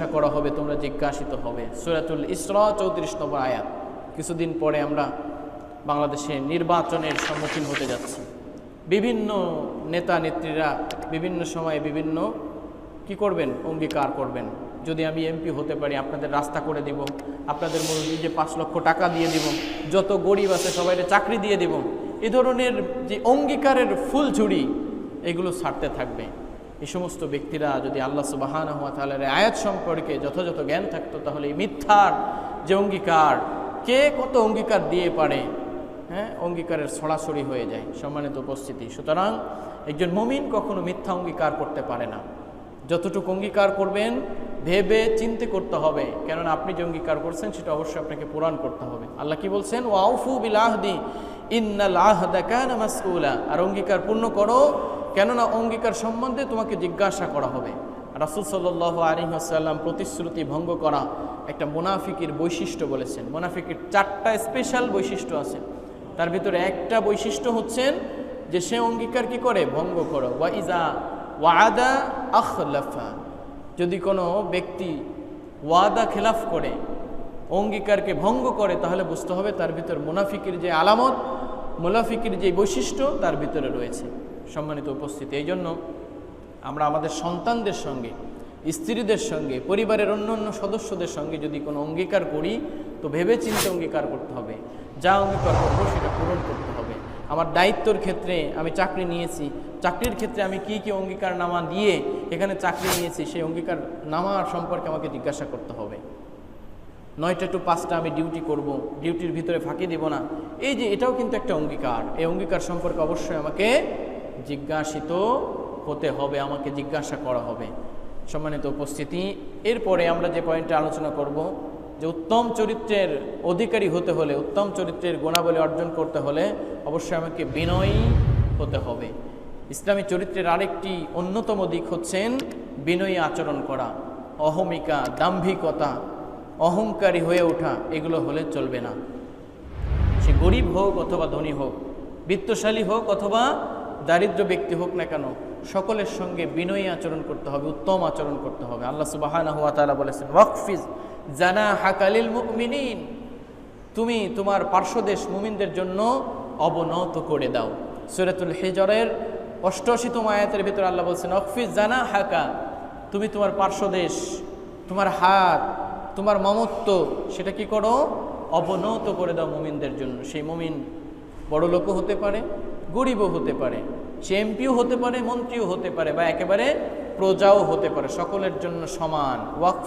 জিজ্ঞাসা করা হবে, তোমরা জিজ্ঞাসিত হবে। সুরাতুল ইসরা চৌত্রিশ নম্বর আয়াত। কিছুদিন পরে আমরা বাংলাদেশে নির্বাচনের সম্মুখীন হতে যাচ্ছি। বিভিন্ন নেতা নেত্রীরা বিভিন্ন সময়ে বিভিন্ন কি করবেন, অঙ্গীকার করবেন। যদি আমি এমপি হতে পারি, আপনাদের রাস্তা করে দিব, আপনাদের মধ্যে যে পাঁচ লক্ষ টাকা দিয়ে দিব, যত গরিব আছে সবাইকে চাকরি দিয়ে দিব, এ ধরনের যে অঙ্গীকারের ফুল ঝুড়ি এগুলো ছাড়তে থাকবে। এই সমস্ত ব্যক্তিরা যদি আল্লাহ সুবাহান হওয়া তাহলে আয়াত সম্পর্কে যথাযথ জ্ঞান থাকতো, তাহলে এই মিথ্যার যে অঙ্গীকার, কে কত অঙ্গীকার দিয়ে পারে হ্যাঁ অঙ্গীকারের ছড়াছড়ি হয়ে যায়, সম্মানিত উপস্থিতি। সুতরাং একজন মমিন কখনো মিথ্যা অঙ্গীকার করতে পারে না। যতটুকু অঙ্গীকার করবেন, ভেবে চিন্তে করতে হবে। কেননা আপনি যে অঙ্গীকার করছেন, সেটা অবশ্যই আপনাকে পূরণ করতে হবে। আল্লাহ কি বলছেন? ও আউফু বিল আহদি, ইন্নাল আহদা কানা মাসউলা। আর অঙ্গীকার পূর্ণ করো কেননা অঙ্গীকার সম্বন্ধে তোমাকে জিজ্ঞাসা করা হবে। রাসুল সাল্লাহ আলিহাসাল্লাম প্রতিশ্রুতি ভঙ্গ করা একটা মুনাফিকের বৈশিষ্ট্য বলেছেন। মুনাফিকের চারটা স্পেশাল বৈশিষ্ট্য আছে। তার ভিতরে একটা বৈশিষ্ট্য হচ্ছেন যে সে অঙ্গীকার কি করে? ভঙ্গ করো। ওয়া ইজা ওয়াদা আখলাফা। যদি কোনো ব্যক্তি ওয়াদা খেলাফ করে, অঙ্গীকারকে ভঙ্গ করে, তাহলে বুঝতে হবে তার ভিতর মুনাফিকের যে আলামত, মুনাফিকের যে বৈশিষ্ট্য তার ভিতরে রয়েছে। সম্মানিত উপস্থিতি। এই জন্য আমরা আমাদের সন্তানদের সঙ্গে, স্ত্রীদের সঙ্গে, পরিবারের অন্য অন্য সদস্যদের সঙ্গে যদি কোনো অঙ্গীকার করি, তো ভেবে চিন্তে অঙ্গীকার করতে হবে। যা অঙ্গীকার করব সেটা পূরণ করতে হবে। আমার দায়িত্বর ক্ষেত্রে আমি চাকরি নিয়েছি, চাকরির ক্ষেত্রে আমি কি কি অঙ্গীকার নামা দিয়ে এখানে চাকরি নিয়েছি, সেই অঙ্গীকার নামা সম্পর্কে আমাকে জিজ্ঞাসা করতে হবে। নয়টা টু পাঁচটা আমি ডিউটি করব, ডিউটির ভিতরে ফাঁকি দেব না। এই যে এটাও কিন্তু একটা অঙ্গীকার। এই অঙ্গীকার সম্পর্কে অবশ্যই আমাকে জিজ্ঞাসিত হতে হবে, আমাকে জিজ্ঞাসা করা হবে। সম্মানিত উপস্থিতি, এরপরে আমরা যে পয়েন্টে আলোচনা করব, যে উত্তম চরিত্রের অধিকারী হতে হলে, উত্তম চরিত্রের গুণাবলী অর্জন করতে হলে অবশ্যই আমাকে বিনয়ী হতে হবে। ইসলামী চরিত্রের আরেকটি অন্যতম দিক হচ্ছেন বিনয়ী আচরণ করা, অহমিকা, দাম্ভিকতা, অহংকারী হয়ে ওঠা, এগুলো হলে চলবে না। সে গরিব হোক অথবা ধনী হোক, বিত্তশালী হোক অথবা দারিদ্র ব্যক্তি হোক না কেন, সকলের সঙ্গে বিনয়ী আচরণ করতে হবে, উত্তম আচরণ করতে হবে। আল্লাহ সুবাহানা হুয়া বলেছেন, ওয়াকফিজ জানা হাকালিল মুমিনিন। তুমি তোমার পার্শ্বদেশ মুমিনদের জন্য অবনত করে দাও। সুরাতুল হেজরের অষ্টআশিতম আয়াতের ভিতরে আল্লাহ বলছেন অকফিজ জানা হাকা তুমি তোমার পার্শ্বদেশ, তোমার হাত, তোমার মমত্ব সেটা কি করো? অবনত করে দাও মুমিনদের জন্য। সেই মুমিন বড় লোকও হতে পারে গরিবও হতে পারে সে এমপিও হতে পারে, মন্ত্রীও হতে পারে বা একেবারে প্রজাও হতে পারে, সকলের জন্য সমান, ওয়াকফ